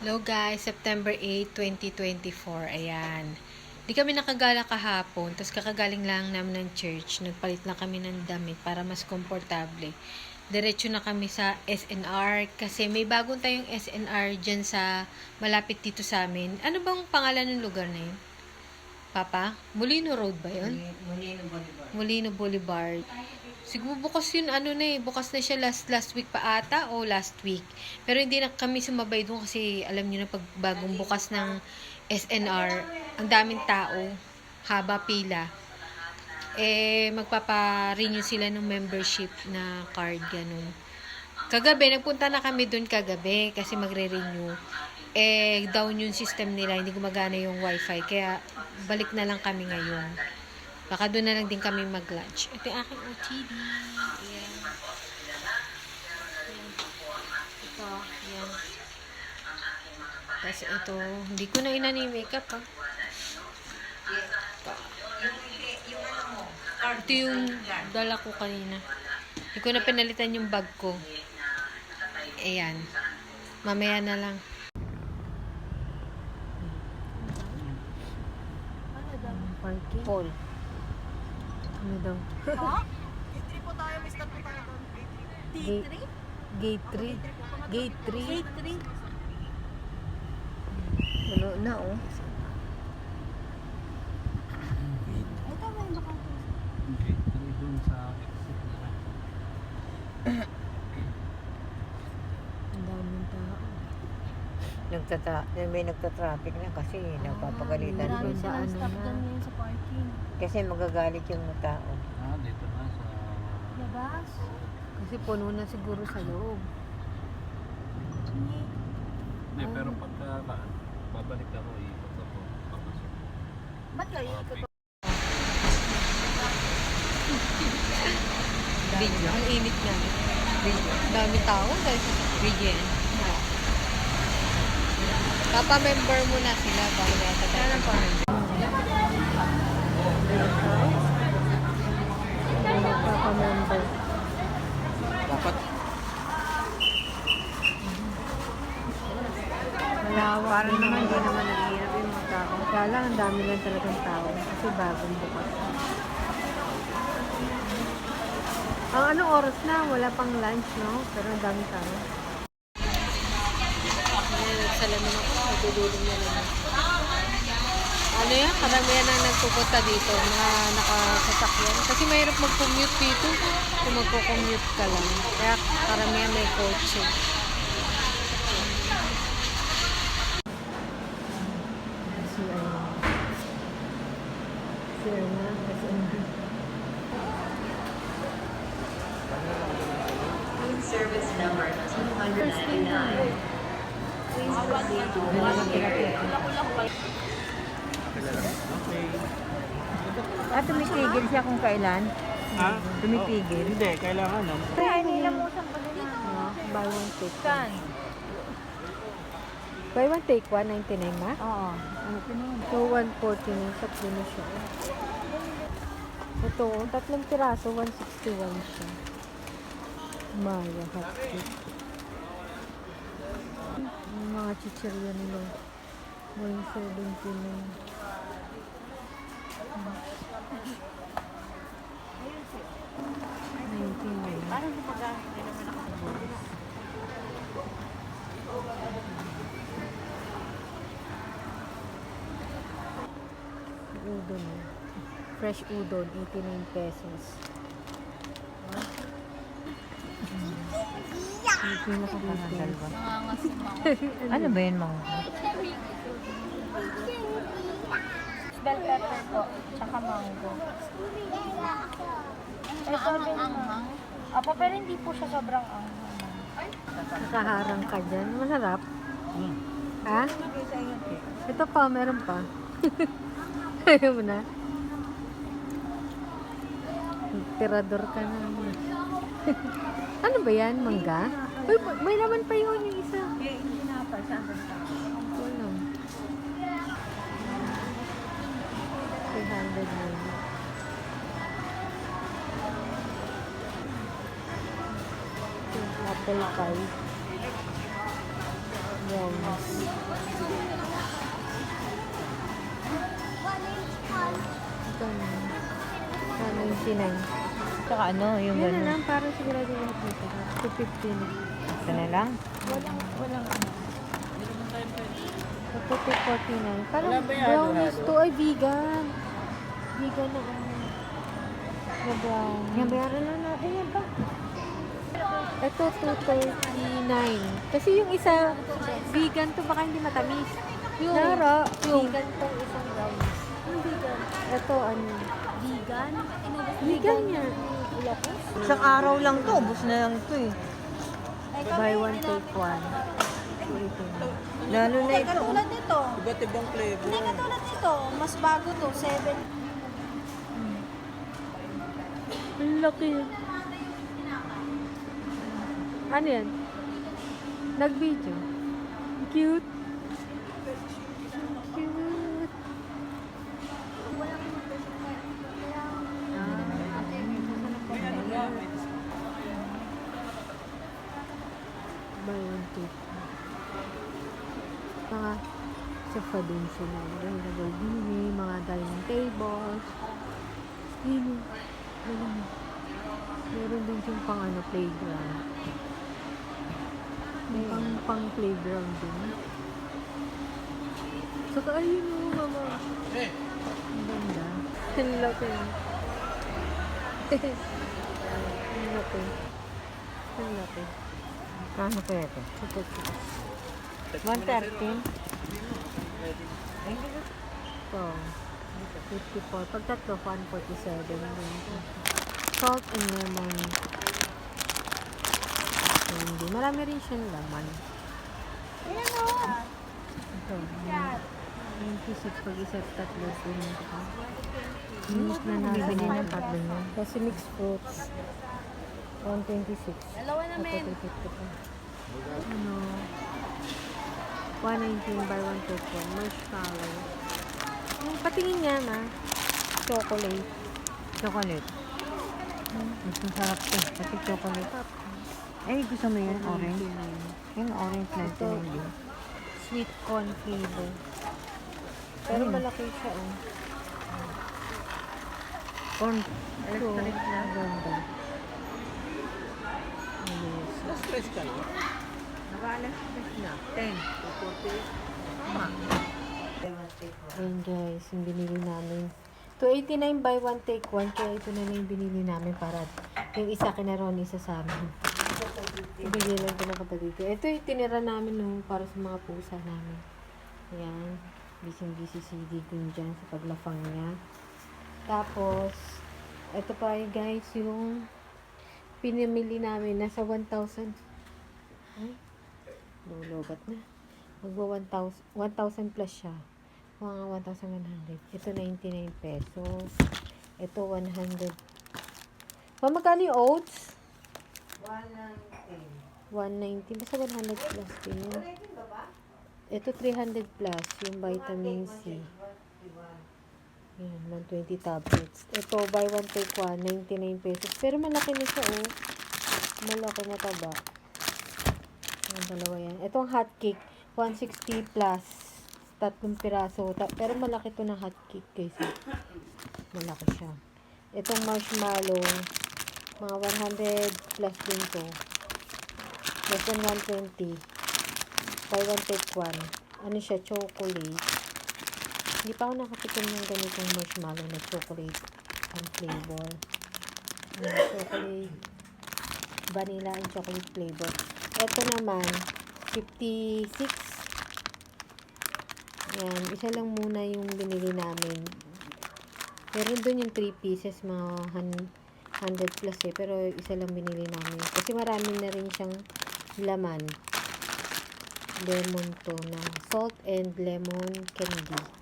Hello guys, September 8, 2024. Ayan. Di kami nakagala kahapon, tapos kakagaling lang namin ng church. Nagpalit lang kami ng damit para mas komportable. Diretso na kami sa SNR kasi may bagong tayong SNR dyan sa malapit dito sa amin. Ano bang pangalan ng lugar na yun? Papa? Molino Road ba yun? Molino Bolivar. Molino Boulevard. Siguro bukas yun, ano na eh, bukas na siya last last week pa ata o last week. Pero hindi na kami sumabay doon kasi alam niyo na pag bagong bukas ng SNR, ang daming tao, haba pila. Eh, magpapa-renew sila ng membership na card, ganun. Kagabi, nagpunta na kami doon kagabi kasi magre-renew. Eh, down yung system nila, hindi gumagana yung wifi. Kaya, balik na lang kami ngayon. Baka doon na lang din kami mag-lunch. Ito yung aking OTD. Ayan. Ayan. Ito, ayan. Tapos ito, hindi ko na inan yung makeup ha. Ito. Ano Ito yung dala ko kanina. Hindi ko na pinalitan yung bag ko. Ayan. Mamaya na lang. Parking. Paul. Daw? Entry po tayo, may start po tayo doon. Gate, gate 3. Gate 3. Gate 3. Puno na oh. Okay, kami dun sa exit na lang. Ang daming tao. Nagtata may nagta-traffic na kasi nagpapagalitan Marami doon. sa ano stop na. sa parking. Kasi magagalit yung mga tao. Ah, dito na sa... Labas. Kasi puno na siguro sa loob. Hindi. Hindi, pero pagka ba, babalik ako, ikot ako, papasok. Ba't kayo ikot? Video. Ang init nga. Video. Dami tao guys. Video. Papa-member mo na sila bago yata tayo. Ano pa? Papa-member. Dapat Malawak. Parang naman hindi naman naghihirap yung mga tao. Kaya lang, ang dami lang talagang tao. Kasi bagong bukas. Ang anong oras na? Wala pang lunch, no? Pero ang dami tao. Salamin ako. Natululong na naman. Ano yan? Karamihan ang nagpupunta dito. Mga nakasasakyan. Kasi mahirap mag-commute dito. Kung magpo-commute ka lang. Kaya karamihan may kotse. Service number 299. At tumitigil siya kung kailan. Ha? Tumitigil. Hindi, kailangan no? Kaya nilamusan pa din Ah, buy one take one. Buy one take one, 99 ma? Oo. So, 149 sa puno siya. Ito, oh, tatlong piraso, 161 siya. Maya hot cake. Yung mga chichirya nila. 179. Nineteen Parang gumagamit din naman ako. udon. Fresh udon, 89 pesos. Yung pinaka-details. Nangangasim ako. Ano ba yun mga? Bell pepper po. Tsaka mango. Maanghang-anghang. Apo, pero hindi po siya sobrang anghang. Nakaharang ka dyan. Masarap. Hmm. Ha? Ito pa, meron pa. Ayaw mo na. Tirador ka na. ano ba yan? Mangga? Uy, may laman pa yun yung isa. Wala. 300 na yun. Apple pie. brownies. Ito na. 199. Tsaka ano, yung Yun na lang, parang sigurado yung nito. 250 na. Ito na lang. Walang, walang ano. Ito 249. Parang brownies to ay vegan. Vegan na ano. Na brownies. Yan, bayaran na natin yan ba? Ito 239. Kasi yung isa, vegan to baka hindi matamis. Yung, Nara, yung, vegan tong isang brownies. Yung vegan. Ito ano. Vegan? Vegan niya. Isang araw lang to. Ubus na lang to eh. Buy one, take one. Lalo na ito. katulad nito. Iba't ibang flavor. Hindi, katulad nito. Mas bago to. 7. Ang laki. Ano yan? Nag-video. Cute. Buy one, take one. Mga sofa din sila. Mga Lamborghini, mga dining tables. Yun. Yun. Meron din yung pang ano, playground. May pang, pang playground din. Saka ayun o, mama. Ang ganda. Ang laki. Ang laki. Ang laki. Kano kaya ito? Ito, ito. 113? Ito. 54. Pag tatlo, 147. Ganito. Salt and lemon. Hindi. Marami rin siyang laman. Ayan o. Ito. 96 pag isa tatlo. Minus na nasa Bibili ng tatlo niya. Kasi mixed fruits. 126. Dalawa na. Ano? 119 by 121. Marshmallow. Yung patingin niya na. Chocolate. Chocolate. Mas masarap to. Pati chocolate. Eh, gusto mo yun? Orange? Yung orange na ito. Sweet corn flavor. Pero Mm. malaki siya, oh. Corn. Electric na. ganda. Yes. Mas fresh ka no? Nakalas na. 10. Ayan guys, yung binili namin. 289 buy one take one. Kaya ito na yung binili namin para yung isa kina Ronnie, isa sa amin. Ibigay lang ko ng kapatid ko. Ito yung tinira namin nung para sa mga pusa namin. Ayan. Busy-busy si Digon dyan sa paglafang niya. Tapos, ito pa yung guys, yung pinamili namin. Nasa 1,000. Ay, lulubat na. Magwa 1,000 1,000 plus siya. Mga 1,100. Ito 99 pesos. Ito 100. Ma, magkano yung oats? 190. Basta 100 plus din yun. Ito 300 plus. Yung vitamin C. Yan, 120 tablets. Ito, buy one take one, 99 pesos. Pero malaki na siya, oh. Malaki na taba. Dalawa yan. Itong hot cake, 160 plus. Tatlong piraso. Ta- pero malaki to na hot cake, guys. Malaki siya. Itong marshmallow, mga 100 plus din to. Less than 120. Buy one take one. Ano siya, chocolate. Hindi pa ako nakatikim ng ganitong marshmallow na chocolate ang flavor. Chocolate. Vanilla and chocolate flavor. Ito naman, 56. Yan, isa lang muna yung binili namin. Meron doon yung 3 pieces, mga hun- 100 plus eh. Pero isa lang binili namin. Kasi marami na rin siyang laman. Lemon to na salt and lemon candy.